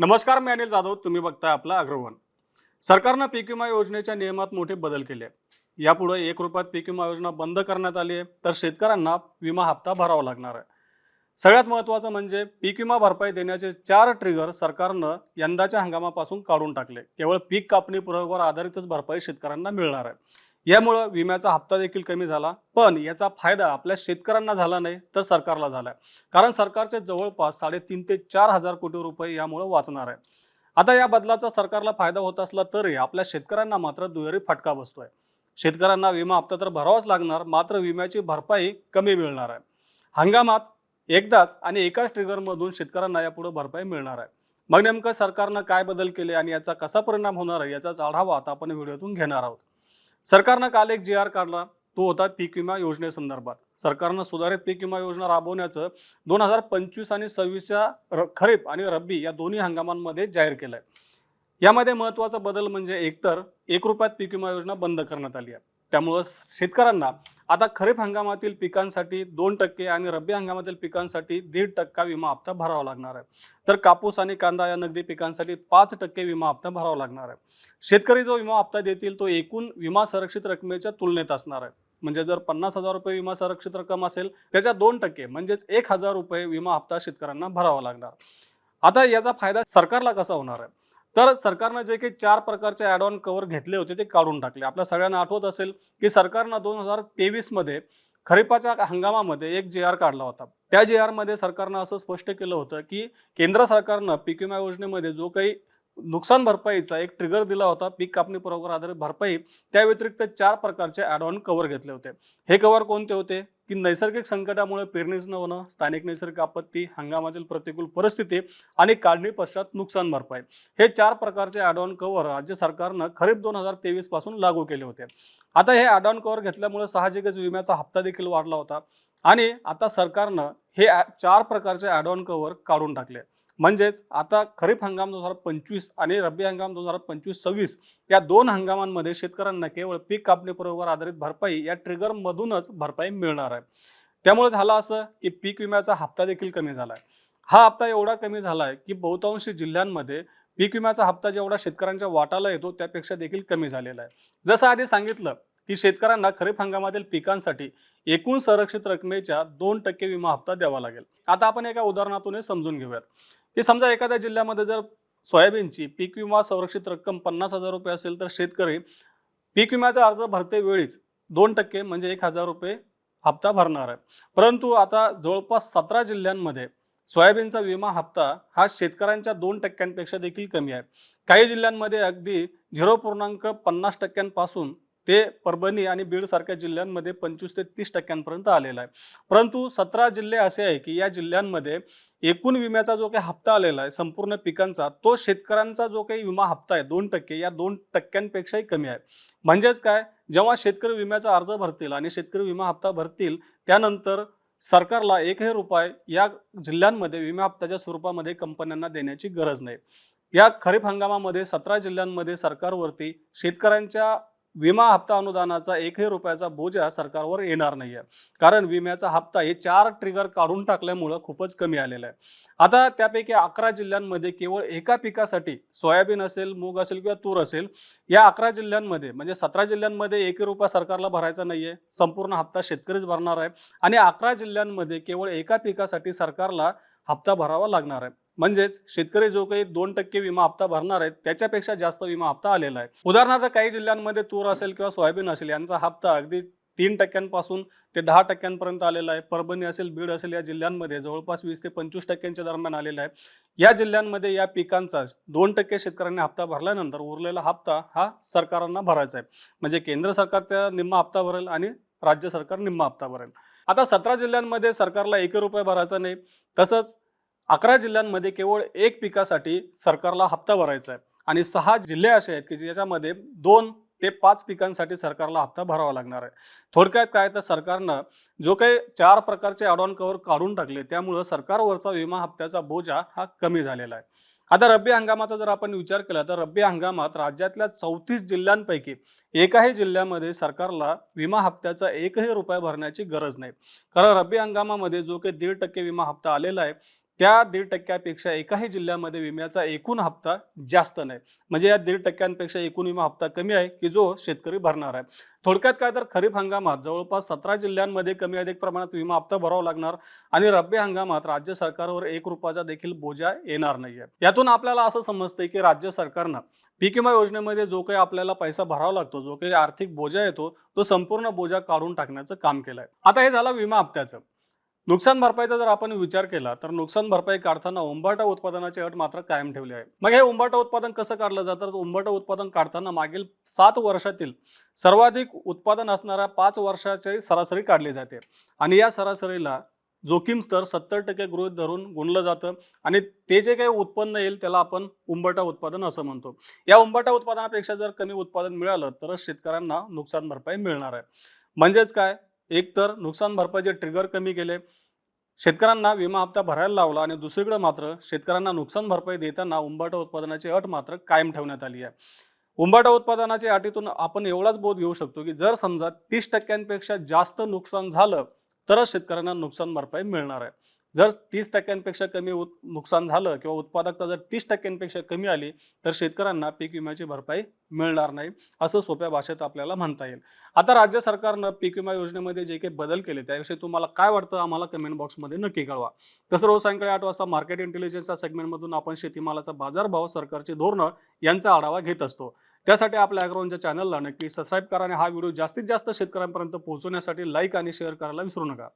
नमस्कार मी अनिल जाधव. तुम्ही बघताय आपला अग्रवन. सरकारनं पीक विमा योजनेच्या नियमात मोठे बदल केले यापुढे एक रुपयात पीक विमा योजना बंद करण्यात आली आहे तर शेतकऱ्यांना विमा हप्ता भरावा लागणार आहे. सगळ्यात महत्त्वाचं म्हणजे पीक विमा भरपाई देण्याचे चार ट्रिगर सरकारनं यंदाच्या हंगामापासून काढून टाकले. केवळ पीक कापणी पुराव्यावर आधारितच भरपाई शेतकऱ्यांना मिळणार आहे. यामुळं विम्याचा हप्ता देखील कमी झाला. पण याचा फायदा आपल्या शेतकऱ्यांना झाला नाही तर सरकारला झाला कारण सरकारचे जवळपास साडेतीन ते चार हजार कोटी रुपये यामुळे वाचणार आहे. आता या बदलाचा सरकारला फायदा होत असला तरी आपल्या शेतकऱ्यांना मात्र दुहेरी फटका बसतोय. शेतकऱ्यांना विमा हप्ता तर भरावाच लागणार मात्र विम्याची भरपाई कमी मिळणार आहे. हंगामात एकदाच आणि एकाच ट्रिगरमधून शेतकऱ्यांना यापुढे भरपाई मिळणार आहे. मग नेमकं सरकारनं काय बदल केले आणि याचा कसा परिणाम होणार आहे याचाच आढावा आता आपण व्हिडिओतून घेणार आहोत. सरकारनं काल एक जी आर काढला. तो होता पीक विमा योजनेसंदर्भात. सरकारनं सुधारित पीक विमा योजना राबवण्याचं दोन हजार पंचवीस आणि सव्वीसच्या र खरीप आणि रब्बी या दोन्ही हंगामांमध्ये जाहीर केलं आहे यामध्ये महत्त्वाचा बदल म्हणजे एकतर एक रुपयात पीक विमा योजना बंद करण्यात आली आहे. त्यामुळं शेतकऱ्यांना आता खरीप हंगामातील पिकांसाठी दोन टक्के आणि रब्बी हंगामातील पिकांसाठी दीड टक्का विमा हप्ता भरावा लागणार आहे. तर कापूस आणि कांदा या नगदी पिकांसाठी पाच टक्के विमा हप्ता भरावा लागणार आहे. शेतकरी जो विमा हप्ता देतील तो एकूण विमा संरक्षित रकमेच्या तुलनेत असणार आहे. म्हणजे जर पन्नास हजार रुपये विमा संरक्षित रक्कम असेल त्याच्या दोन टक्के म्हणजेच एक हजार रुपये विमा हप्ता शेतकऱ्यांना भरावा लागणार. आता याचा फायदा सरकारला कसा होणार आहे? तर सरकारनं जे काही चार प्रकारचे ॲड ऑन कव्हर घेतले होते ते काढून टाकले. आपल्या सगळ्यांना आठवत असेल की सरकारनं दोन हजार तेवीसमध्ये खरीपाच्या हंगामामध्ये एक जे आर काढला होता. त्या जे आरमध्ये सरकारनं असं स्पष्ट केलं होतं की केंद्र सरकारनं पीक विमा योजनेमध्ये जो काही नुकसान भरपाईचा एक ट्रिगर दिला होता पीक कापणी प्रोग्राम आधारित भरपाई त्या व्यतिरिक्त चार प्रकारचे ॲड ऑन कव्हर घेतले होते. हे कव्हर कोणते होते? की नैसर्गिक संकटामुळे पेरणीच न होणं स्थानिक नैसर्गिक आपत्ती हंगामातील प्रतिकूल परिस्थिती आणि काढणी पश्चात नुकसान भरपाई. हे चार प्रकारचे ॲड ऑन कव्हर राज्य सरकारनं खरीप दोन हजार तेवीसपासून लागू केले होते. आता हे ॲड ऑन कव्हर घेतल्यामुळे साहजिकच विम्याचा हप्ता देखील वाढला होता आणि आता सरकारनं हे चार प्रकारचे ॲड ऑन कव्हर काढून टाकले. म्हणजेच आता खरीप हंगाम दोन हजार पंचवीस आणि रब्बी हंगाम दोन हजार पंचवीस सव्वीस या दोन हंगामांमध्ये शेतकऱ्यांना केवळ पीक कापणी आधारित भरपाई या ट्रिगरमधूनच भरपाई मिळणार आहे. त्यामुळे झालं असं की पीक विम्याचा हप्ता देखील कमी झाला आहे हा हप्ता एवढा कमी झाला आहे की बहुतांशी जिल्ह्यांमध्ये पीक विम्याचा हप्ता जेवढा शेतकऱ्यांच्या वाटाला येतो त्यापेक्षा देखील कमी झालेला आहे. जसं आधी सांगितलं की शेतकऱ्यांना खरीप हंगामातील पिकांसाठी एकूण संरक्षित रकमेच्या दोन टक्के विमा हप्ता द्यावा लागेल. आता आपण एका उदाहरणातून समजून घेऊयात. की समजा एखाद्या जिल्ह्यामध्ये जर सोयाबीनची पीक विमा संरक्षित रक्कम पन्नास हजार रुपये असेल तर शेतकरी पीक विम्याचा अर्ज भरते वेळीच दोन टक्के म्हणजे एक हजार रुपये हप्ता भरणार आहे. परंतु आता जवळपास सतरा जिल्ह्यांमध्ये सोयाबीनचा विमा हप्ता हा शेतकऱ्यांच्या दोन टक्क्यांपेक्षा देखील कमी आहे. काही जिल्ह्यांमध्ये अगदी झिरो पूर्णांक पन्नास टक्क्यांपासून ते परभणी आणि बीडसारख्या जिल्ह्यांमध्ये पंचवीस ते तीस टक्क्यांपर्यंत आलेला आहे. परंतु सतरा जिल्हे असे आहे की या जिल्ह्यांमध्ये एकूण विम्याचा जो काही हप्ता आलेला आहे संपूर्ण पिकांचा तो शेतकऱ्यांचा जो काही विमा हप्ता आहे दोन टक्के या दोन टक्क्यांपेक्षाही कमी आहे. म्हणजेच काय? जेव्हा शेतकरी विम्याचा अर्ज भरतील आणि शेतकरी विमा हप्ता भरतील त्यानंतर सरकारला एकही रुपये या जिल्ह्यांमध्ये विमा हप्त्याच्या स्वरूपामध्ये कंपन्यांना देण्याची गरज नाही. या खरीप हंगामामध्ये सतरा जिल्ह्यांमध्ये सरकारवरती शेतकऱ्यांच्या विमा हप्ता अनुदानाचा एकही रुपयाचा बोजा सरकारवर येणार नाही आहे कारण विम्याचा हप्ता हे चार ट्रिगर काढून टाकल्यामुळं खूपच कमी आलेला आहे. आता त्यापैकी अकरा जिल्ह्यांमध्ये केवळ एका पिकासाठी सोयाबीन असेल मूग असेल किंवा तूर असेल या अकरा जिल्ह्यांमध्ये म्हणजे सतरा जिल्ह्यांमध्ये एकही रुपया सरकारला भरायचा नाही आहे संपूर्ण हप्ता शेतकरीच भरणार आहे. आणि अकरा जिल्ह्यांमध्ये केवळ एका पिकासाठी सरकारला हप्ता भरावा लागणार आहे. म्हणजेच शेतकरी जो काही दोन टक्के विमा हप्ता भरणार आहेत त्याच्यापेक्षा जास्त विमा हप्ता आलेला आहे. उदाहरणार्थ काही जिल्ह्यांमध्ये तूर असेल किंवा सोयाबीन असेल यांचा हप्ता अगदी तीन टक्क्यांपासून ते दहा टक्क्यांपर्यंत आलेला आहे. परभणी असेल बीड असेल या जिल्ह्यांमध्ये जवळपास वीस ते पंचवीस टक्क्यांच्या दरम्यान आलेला आहे. या जिल्ह्यांमध्ये या पिकांचा दोन टक्के शेतकऱ्यांनी हप्ता भरल्यानंतर उरलेला हप्ता हा सरकारांना भरायचा आहे. म्हणजे केंद्र सरकार त्या निम्मा हप्ता भरेल आणि राज्य सरकार निम्मा हप्ता भरेल. आता सतरा जिल्ह्यांमध्ये सरकारला एक रुपये भरायचा नाही. तसंच अकरा जिल्ह्यांमध्ये केवळ एक पिकासाठी सरकारला हप्ता भरायचा आहे. आणि सहा जिल्हे असे आहेत की ज्याच्यामध्ये दोन ते पाच पिकांसाठी सरकारला हप्ता भरावा लागणार आहे. थोडक्यात काय तर सरकारनं जो काही चार प्रकारचे ऑन कव्हर काढून टाकले त्यामुळं सरकारवरचा विमा हप्त्याचा बोजा हा कमी झालेला आहे. आता रब्बी हंगामाचा जर आपण विचार केला तर रब्बी हंगामात राज्यातल्या चौतीस जिल्ह्यांपैकी एकाही जिल्ह्यामध्ये सरकारला विमा हप्त्याचा एकही रुपया भरण्याची गरज नाही. कारण रब्बी हंगामामध्ये जो काही दीड टक्के विमा हप्ता आलेला आहे त्या दीड टक्क्यापेक्षा एकाही जिल्ह्यामध्ये विम्याचा एकूण हप्ता जास्त नाही. म्हणजे या दीड टक्क्यांपेक्षा एकूण विमा हप्ता कमी आहे की जो शेतकरी भरणार आहे. थोडक्यात काय तर खरीप हंगामात जवळपास सतरा जिल्ह्यांमध्ये कमी अधिक प्रमाणात विमा हप्ता भरावा लागणार आणि रब्बी हंगामात राज्य सरकारवर एक रुपयाचा देखील बोजा येणार नाहीये. यातून आपल्याला असं समजतंय की राज्य सरकारनं पीक विमा योजनेमध्ये जो काही आपल्याला पैसा भरावा लागतो जो काही आर्थिक बोजा येतो तो संपूर्ण बोजा काढून टाकण्याचं काम केलंय. आता हे झालं विमा हप्त्याचं. नुकसान भरपाईचा जर आपण विचार केला तर नुकसान भरपाई काढताना उंबाटा उत्पादनाची अट मात्र कायम ठेवली आहे. मग हे उंबाटा उत्पादन कसं काढलं जातं? तर उंबाटा उत्पादन काढताना मागील सात वर्षातील सर्वाधिक उत्पादन असणाऱ्या पाच वर्षाची सरासरी काढली जाते. आणि या सरासरीला जोखीम स्तर सत्तर टक्के गृहित धरून गुणलं जातं. आणि ते जे काही उत्पन्न येईल त्याला आपण उंबटा उत्पादन असं म्हणतो. या उंबरटा उत्पादनापेक्षा जर कमी उत्पादन मिळालं तरच शेतकऱ्यांना नुकसान भरपाई मिळणार आहे. म्हणजेच काय? एक तर नुकसान भरपाईचे ट्रिगर कमी केले शेतकऱ्यांना विमा हप्ता भरायला लावला आणि दुसरीकडे मात्र शेतकऱ्यांना नुकसान भरपाई देताना उंबाटा उत्पादनाची अट मात्र कायम ठेवण्यात आली आहे. उंबाटा उत्पादनाच्या अटीतून आपण एवढाच बोध घेऊ शकतो की जर समजा तीस टक्क्यांपेक्षा जास्त नुकसान झालं तरच शेतकऱ्यांना नुकसान भरपाई मिळणार आहे. जर तीस टक्क्यांपेक्षा कमी उत नुकसान झालं किंवा उत्पादकता जर तीस टक्क्यांपेक्षा कमी आली तर शेतकऱ्यांना पीक विम्याची भरपाई मिळणार नाही असं सोप्या भाषेत आपल्याला म्हणता येईल. आता राज्य सरकारनं पीक विमा योजनेमध्ये जे काही बदल केले त्याविषयी तुम्हाला काय वाटतं आम्हाला कमेंट बॉक्समध्ये नक्की कळवा. तसं रोज सायंकाळी आठ वाजता मार्केट इंटेलिजन्सच्या सेगमेंटमधून आपण शेतीमालाचा बाजारभाव सरकारची धोरणं यांचा आढावा घेत असतो. त्यासाठी आपल्या अॅग्रोनच्या चॅनलला नक्की सबस्क्राईब करा आणि हा व्हिडिओ जास्तीत जास्त शेतकऱ्यांपर्यंत पोहोचवण्यासाठी लाईक आणि शेअर करायला विसरू नका.